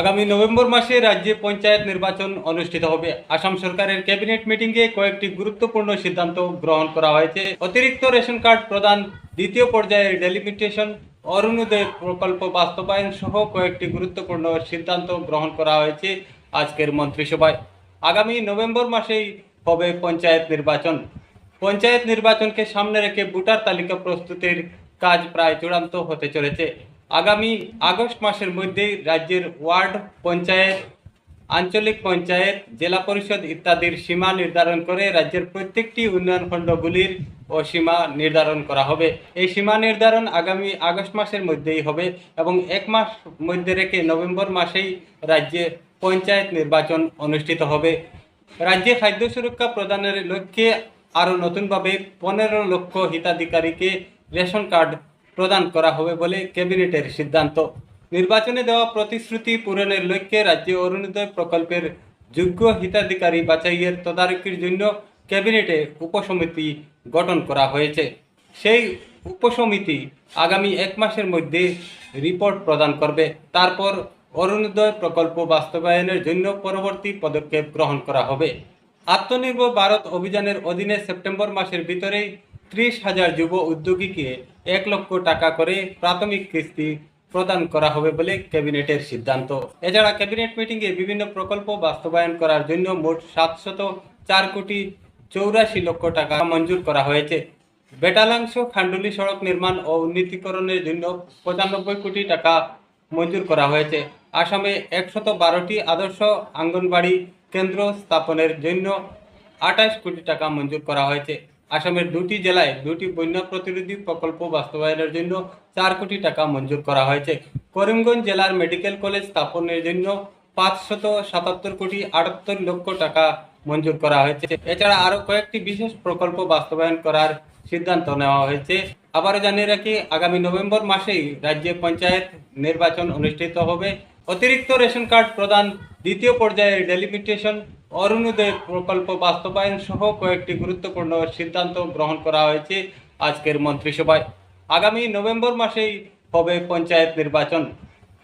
আগামী নভেম্বর মাসে রাজ্যে পঞ্চায়েত নির্বাচন অনুষ্ঠিত হবে। আসাম সরকারের ক্যাবিনেট মিটিংয়ে কয়েকটি গুরুত্বপূর্ণ সিদ্ধান্ত গ্রহণ করা হয়েছে। অতিরিক্ত রেশন কার্ড প্রদান, দ্বিতীয় পর্যায়ের ডেলিমিটেশন, অরুণোদয় প্রকল্প বাস্তবায়ন সহ কয়েকটি গুরুত্বপূর্ণ সিদ্ধান্ত গ্রহণ করা হয়েছে আজকের মন্ত্রিসভায়। আগামী নভেম্বর মাসেই হবে পঞ্চায়েত নির্বাচন। পঞ্চায়েত নির্বাচনকে সামনে রেখে ভোটার তালিকা প্রস্তুতির কাজ প্রায় চূড়ান্ত হতে চলেছে। আগামী আগস্ট মাসের মধ্যেই রাজ্যের ওয়ার্ড, পঞ্চায়েত, আঞ্চলিক পঞ্চায়েত, জেলা পরিষদ ইত্যাদির সীমা নির্ধারণ করে রাজ্যের প্রত্যেকটি উন্নয়ন খণ্ডগুলির ও সীমা নির্ধারণ করা হবে। এই সীমা নির্ধারণ আগামী আগস্ট মাসের মধ্যেই হবে এবং এক মাস মধ্যে রেখে নভেম্বর মাসেই রাজ্যে পঞ্চায়েত নির্বাচন অনুষ্ঠিত হবে। রাজ্যে খাদ্য সুরক্ষা প্রদানের লক্ষ্যে আরও নতুনভাবে পনেরো লক্ষ হিতাধিকারীকে রেশন কার্ড প্রদান করা হবে বলে ক্যাবিনেটের সিদ্ধান্ত। নির্বাচনে দেওয়া প্রতিশ্রুতি পূরণের লক্ষ্যে রাজ্য অরুণোদয় প্রকল্পের যোগ্য হিতাধিকারী বাছাইয়ের তদারকির জন্য ক্যাবিনেটে উপসমিতি গঠন করা হয়েছে। সেই উপসমিতি আগামী এক মাসের মধ্যে রিপোর্ট প্রদান করবে। তারপর অরুণোদয় প্রকল্প বাস্তবায়নের জন্য পরবর্তী পদক্ষেপ গ্রহণ করা হবে। আত্মনির্ভর ভারত অভিযানের অধীনে সেপ্টেম্বর মাসের ভিতরেই ত্রিশ হাজার যুব উদ্যোগীকে এক লক্ষ টাকা করে প্রাথমিক কিস্তি প্রদান করা হবে বলে ক্যাবিনেটের সিদ্ধান্ত। এছাড়া ক্যাবিনেট মিটিংয়ে বিভিন্ন প্রকল্প বাস্তবায়ন করার জন্য মোট সাতশত চার কোটি চৌরাশি লক্ষ টাকা মঞ্জুর করা হয়েছে। বেটালাংশ খান্ডুলি সড়ক নির্মাণ ও উন্নীতিকরণের জন্য পঁচানব্বই কোটি টাকা মঞ্জুর করা হয়েছে। আসামে একশত বারোটি আদর্শ আঙ্গনবাড়ি কেন্দ্র স্থাপনের জন্য আঠাশ কোটি টাকা মঞ্জুর করা হয়েছে। আসামের দুটি জেলায় দুটি বন্যা প্রতিরোধী প্রকল্প বাস্তবায়নের জন্য চার কোটি টাকা মঞ্জুর করা হয়েছে। করিমগঞ্জ জেলার মেডিকেল কলেজ স্থাপনের জন্য পাঁচশত সাতাত্তর কোটি আটাত্তর লক্ষ টাকা মঞ্জুর করা হয়েছে। এছাড়া আরও কয়েকটি বিশেষ প্রকল্প বাস্তবায়ন করার সিদ্ধান্ত নেওয়া হয়েছে। আবারও জানিয়ে রাখি, আগামী নভেম্বর মাসেই রাজ্যে পঞ্চায়েত নির্বাচন অনুষ্ঠিত হবে। অতিরিক্ত রেশন কার্ড প্রদান দ্বিতীয় পর্যায়ের ডেলিমিটেশন অরুণোদয় প্রকল্প বাস্তবায়ন সহ কয়েকটি গুরুত্বপূর্ণ সিদ্ধান্ত গ্রহণ করা হয়েছে আজকের মন্ত্রিসভায়। আগামী নভেম্বর মাসেই হবে পঞ্চায়েত নির্বাচন।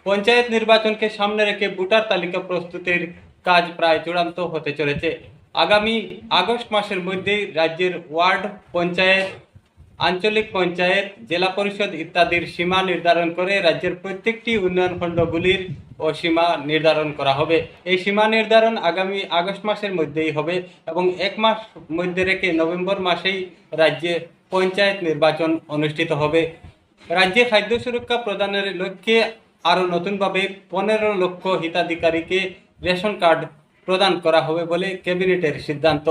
পঞ্চায়েত নির্বাচনকে সামনে রেখে ভোটার তালিকা প্রস্তুতির কাজ প্রায় চূড়ান্ত হতে চলেছে। আগামী আগস্ট মাসের মধ্যেই রাজ্যের ওয়ার্ড, পঞ্চায়েত আঞ্চলিক পঞ্চায়েত, জেলা পরিষদ ইত্যাদির সীমা নির্ধারণ করে রাজ্যের প্রত্যেকটি উন্নয়ন খণ্ডগুলির ও সীমা নির্ধারণ করা হবে। এই সীমা নির্ধারণ আগামী আগস্ট মাসের মধ্যেই হবে এবং এক মাস মধ্যে রেখে নভেম্বর মাসেই রাজ্যে পঞ্চায়েত নির্বাচন অনুষ্ঠিত হবে। রাজ্যে খাদ্য সুরক্ষা প্রদানের লক্ষ্যে আরও নতুনভাবে পনেরো লক্ষ হিতাধিকারীকে রেশন কার্ড প্রদান করা হবে বলে ক্যাবিনেটের সিদ্ধান্ত।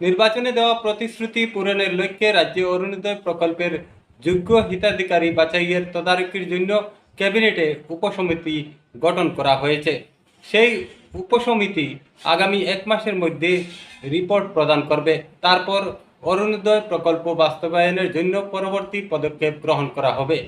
নির্বাচনে দেওয়া প্রতিশ্রুতি পূরণের লক্ষ্যে রাজ্যে অরুণোদয় প্রকল্পের যোগ্য হিতাধিকারী বাছাইয়ের তদারকির জন্য ক্যাবিনেটে উপসমিতি গঠন করা হয়েছে। সেই উপসমিতি আগামী এক মাসের মধ্যে রিপোর্ট প্রদান করবে। তারপর অরুণোদয় প্রকল্প বাস্তবায়নের জন্য পরবর্তী পদক্ষেপ গ্রহণ করা হবে।